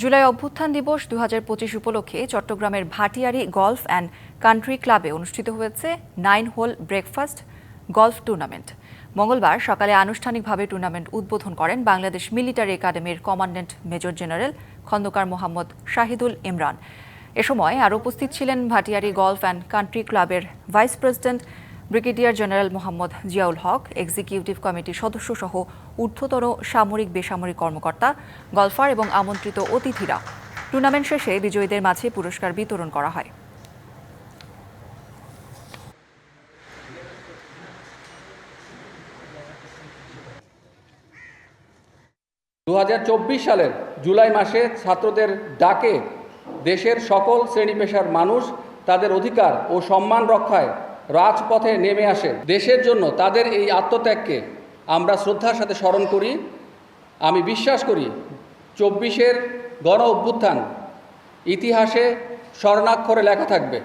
জুলাই অভ্যুত্থান দিবস দুহাজার পঁচিশ উপলক্ষে চট্টগ্রামের ভাটিয়ারি গলফ অ্যান্ড কান্ট্রি ক্লাবে অনুষ্ঠিত হয়েছে nine hole breakfast golf tournament. মঙ্গলবার সকালে আনুষ্ঠানিকভাবে টুর্নামেন্ট উদ্বোধন করেন বাংলাদেশ মিলিটারি একাডেমির commandant major general Khondakar Mohammad Shahidul Imran. এ সময় আরও উপস্থিত ছিলেন ভাটিয়ারি গলফ অ্যান্ড কান্ট্রি ক্লাবের vice president brigadier general Mohammad Ziaul Haque, executive কমিটির সদস্য সহ ঊর্ধ্বতন সামরিক বেসামরিক কর্মকর্তা, গলফার এবং আমন্ত্রিত অতিথিরা। টুর্নামেন্ট শেষে বিজয়ীদের মাঝে পুরস্কার বিতরণ করা হয়। দু হাজার চব্বিশ সালের জুলাই মাসে ছাত্রদের ডাকে দেশের সকল শ্রেণি পেশার মানুষ তাদের অধিকার ও সম্মান রক্ষায় রাজপথে নেমে আসে। দেশের জন্য তাদের এই আত্মত্যাগকে আমরা শ্রদ্ধার সাথে স্মরণ করি। আমি বিশ্বাস করি, চব্বিশের গণ অভ্যুত্থান ইতিহাসে স্বর্ণাক্ষরে লেখা থাকবে।